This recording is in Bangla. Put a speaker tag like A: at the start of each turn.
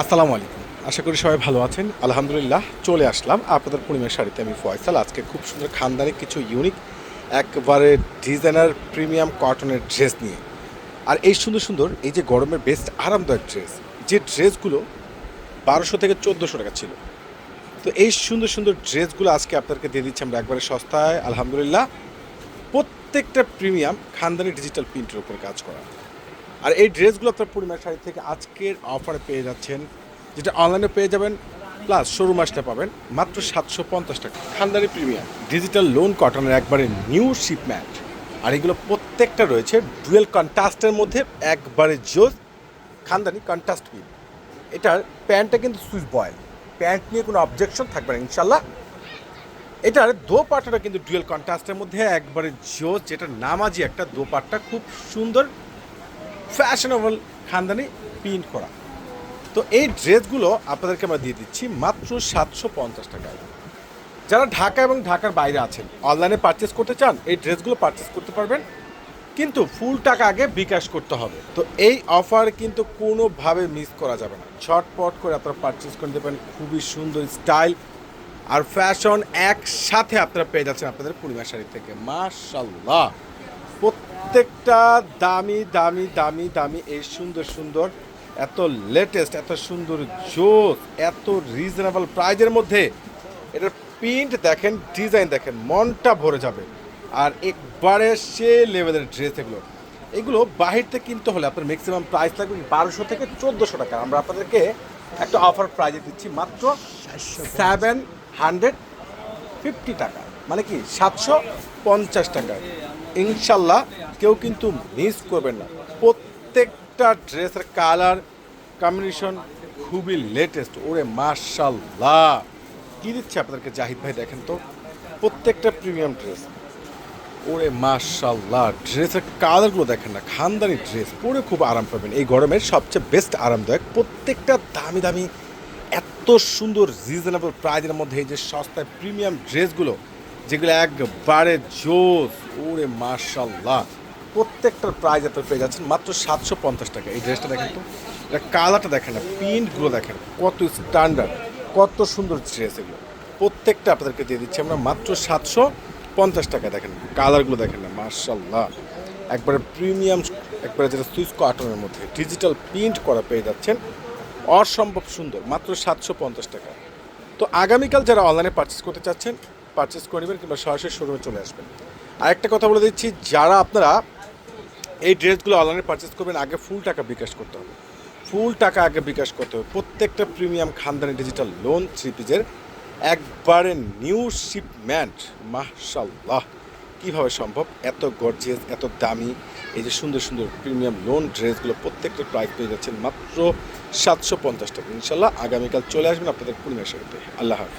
A: আসসালামু আলাইকুম। আশা করি সবাই ভালো আছেন। আলহামদুলিল্লাহ, চলে আসলাম আপনাদের পূর্ণিমার শাড়িতে আমি ফয়সাল। আজকে খুব সুন্দর খানদানি কিছু ইউনিক, একবারে ডিজাইনার প্রিমিয়াম কটনের ড্রেস নিয়ে। আর এই সুন্দর সুন্দর, এই যে গরমের বেস্ট আরামদায়ক ড্রেস, যে ড্রেসগুলো বারোশো থেকে চোদ্দোশো টাকা ছিল। তো এই সুন্দর সুন্দর ড্রেসগুলো আজকে আপনাদেরকে দিয়ে দিচ্ছি আমরা একবারে সস্তায়, আলহামদুলিল্লাহ। প্রত্যেকটা প্রিমিয়াম খানদানি ডিজিটাল প্রিন্টের উপর কাজ করা। আর এই ড্রেসগুলো আপনার পূর্ণিমার শাড়ি থেকে আজকের অফারে পেয়ে যাচ্ছেন, যেটা অনলাইনে পেয়ে যাবেন প্লাস শোরুম আসলে পাবেন মাত্র সাতশো পঞ্চাশ টাকা। খানদানি প্রিমিয়াম ডিজিটাল লোন কটনের একবারে নিউ শিপম্যান্ট আর এগুলো প্রত্যেকটা রয়েছে ডুয়েল কন্ট্রাস্টের মধ্যে, একবারে জোস খানদানি কন্ট্রাস্ট পিন এটার প্যান্টটা কিন্তু সুইচ বয়েল প্যান্ট নিয়ে কোনো অবজেকশন থাকবে না ইনশাল্লাহ এটার দো দোপাট্টাটা কিন্তু ডুয়েল কন্ট্রাস্টের মধ্যে, একবারে জোস যেটা নামাজি একটা দো দোপাট্টা, খুব সুন্দর ফ্যাশনেবল খানদানি প্রিন্ট করা। তো এই ড্রেসগুলো আপনাদেরকে আমরা দিয়ে দিচ্ছি মাত্র সাতশো পঞ্চাশ টাকায়। যারা ঢাকা এবং ঢাকার বাইরে আছেন, অনলাইনে পারচেস করতে চান, এই ড্রেসগুলো পারচেস করতে পারবেন। কিন্তু ফুল টাকা আগে বিকাশ করতে হবে। তো এই অফার কিন্তু কোনোভাবে মিস করা যাবে না। ছটপট করে আপনারা পারচেস করে দেবেন খুবই সুন্দর স্টাইল আর ফ্যাশন একসাথে আপনারা পেয়ে যাচ্ছেন আপনাদের পূর্ণিমা শাড়ি থেকে। মাশাল্লাহ প্রত্যেকটা দামি দামি দামি দামি এই সুন্দর সুন্দর এত লেটেস্ট এত সুন্দর জোস এত রিজনেবল প্রাইজের মধ্যে এটার প্রিন্ট দেখেন ডিজাইন দেখেন মনটা ভরে যাবে। আর একবারে সে লেভেলের ড্রেস এগুলো। এগুলো বাহির থেকে কিনতে হলে আপনার ম্যাক্সিমাম প্রাইস লাগবে বারোশো থেকে চোদ্দোশো টাকা। আমরা আপনাদেরকে একটা অফার প্রাইজে দিচ্ছি মাত্র সেভেন হান্ড্রেড ফিফটি টাকা। মানে কি, সাতশো পঞ্চাশ টাকায় ইনশাল্লাহ কেউ কিন্তু মিস করবেন না। প্রত্যেকটা ড্রেসের কালার কম্বিনেশন খুবই লেটেস্ট ওরে মার্শাল্লাহ কি দিচ্ছে আপনাদেরকে জাহিদ ভাই দেখেন তো? প্রত্যেকটা প্রিমিয়াম ড্রেস ওরে মার্শাল্লাহ ড্রেসের কালারগুলো দেখেন না, খানদানি ড্রেস পরে খুব আরাম পাবেন। এই গরমের সবচেয়ে বেস্ট আরামদায়ক প্রত্যেকটা দামি দামি, এত সুন্দর রিজনেবল প্রাইজের মধ্যে এই যে সস্তায় প্রিমিয়াম ড্রেসগুলো যেগুলো একবারে জোস। ওরে মার্শাল্লাহ প্রত্যেকটার প্রাইজ আপনার পেয়ে যাচ্ছেন। মাত্র সাতশো পঞ্চাশ টাকা। এই ড্রেসটা দেখেন তো। এটা কালারটা দেখেন না প্রিন্টগুলো দেখেন। কত স্ট্যান্ডার্ড কত সুন্দর ড্রেস এগুলো। প্রত্যেকটা আপনাদেরকে দিয়ে দিচ্ছি আমরা। মাত্র সাতশো পঞ্চাশ টাকা দেখেন। কালারগুলো দেখেন না মার্শাল্লাহ একবারে প্রিমিয়াম একবারে যেটা সুইচ কটনের মধ্যে ডিজিটাল প্রিন্ট করা পেয়ে যাচ্ছেন। অসম্ভব সুন্দর। মাত্র সাতশো পঞ্চাশ টাকা। তো আগামীকাল যারা অনলাইনে পারচেস করতে চাচ্ছেন পারচেস করে নেবেন কিংবা সরাসরি শোরুমে চলে আসবেন। আরেকটা কথা বলে দিচ্ছি, যারা আপনারা এই ড্রেসগুলো অনলাইনে পারচেস করবেন, আগে ফুল টাকা বিকাশ করতে হবে। ফুল টাকা আগে বিকাশ করতে হবে। প্রত্যেকটা প্রিমিয়াম খানদানি ডিজিটাল লোন থ্রি পিজের একবারে নিউ শিপম্যান্ট মাশাল্লাহ কীভাবে সম্ভব? এত গর্জিয়াস এত দামি, এই যে সুন্দর সুন্দর প্রিমিয়াম লোন ড্রেসগুলো প্রত্যেকটা প্রাইস পেয়ে যাচ্ছেন মাত্র সাতশো পঞ্চাশ টাকা। ইনশাল্লাহ আগামীকাল চলে আসবেন আপনাদের পূর্ণিমা শাড়িতে আল্লাহ হাফিজ।